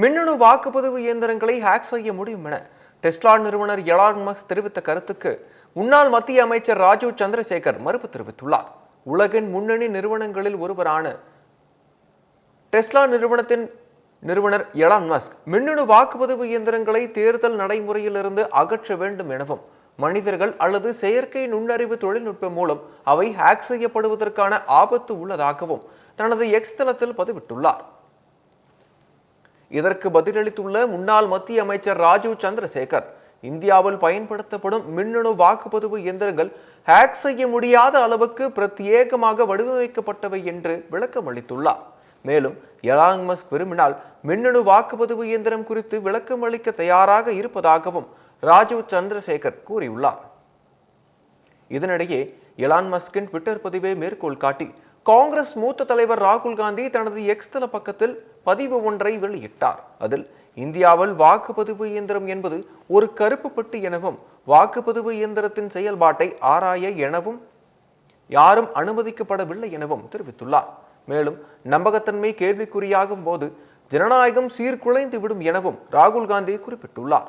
மின்னணு வாக்குப்பதிவு இயந்திரங்களை ஹேக் செய்ய முடியும் என டெஸ்லா நிறுவனர் எலான் மஸ்க் தெரிவித்த கருத்துக்கு முன்னாள் மத்திய அமைச்சர் ராஜீவ் சந்திரசேகர் மறுப்பு தெரிவித்துள்ளார். உலகின் முன்னணி நிறுவனங்களில் ஒருவரான டெஸ்லா நிறுவனத்தின் நிறுவனர் எலான் மஸ்க் மின்னணு வாக்குப்பதிவு இயந்திரங்களை தேர்தல் நடைமுறையிலிருந்து அகற்ற வேண்டும் எனவும் மனிதர்கள் அல்லது செயற்கை நுண்ணறிவு தொழில்நுட்பம் மூலம் அவை ஹேக் செய்யப்படுவதற்கான ஆபத்து உள்ளதாகவும் தனது எக்ஸ் தளத்தில் பதிவிட்டுள்ளார். இதற்கு பதிலளித்துள்ள முன்னாள் மத்திய அமைச்சர் ராஜீவ் சந்திரசேகர் இந்தியாவில் பயன்படுத்தப்படும் மின்னணு வாக்குப்பதிவு இயந்திரங்கள் ஹேக் செய்ய முடியாத அளவுக்கு பிரத்யேகமாக வடிவமைக்கப்பட்டவை என்று விளக்கம் அளித்துள்ளார் மேலும் எலாங் மஸ்க் விரும்பினால் மின்னணு வாக்குப்பதிவு இயந்திரம் குறித்து விளக்கம் அளிக்க தயாராக இருப்பதாகவும் ராஜீவ் சந்திரசேகர் கூறியுள்ளார். இதனிடையே எலான் மஸ்கின் ட்விட்டர் பதிவை மேற்கோள் காட்டி காங்கிரஸ் மூத்த தலைவர் ராகுல் காந்தி தனது எக்ஸ் தள பக்கத்தில் பதிவு ஒன்றை வெளியிட்டார். அதில் இந்தியாவில் வாக்குப்பதிவு இயந்திரம் என்பது ஒரு கருப்பு பெட்டி எனவும் வாக்குப்பதிவு இயந்திரத்தின் செயல்பாட்டை ஆராய எனவும் யாரும் அனுமதிக்கப்படவில்லை எனவும் தெரிவித்துள்ளார். மேலும் நம்பகத்தன்மை கேள்விக்குறியாகும் போது ஜனநாயகம் சீர்குலைந்து விடும் எனவும் ராகுல் காந்தி குறிப்பிட்டுள்ளார்.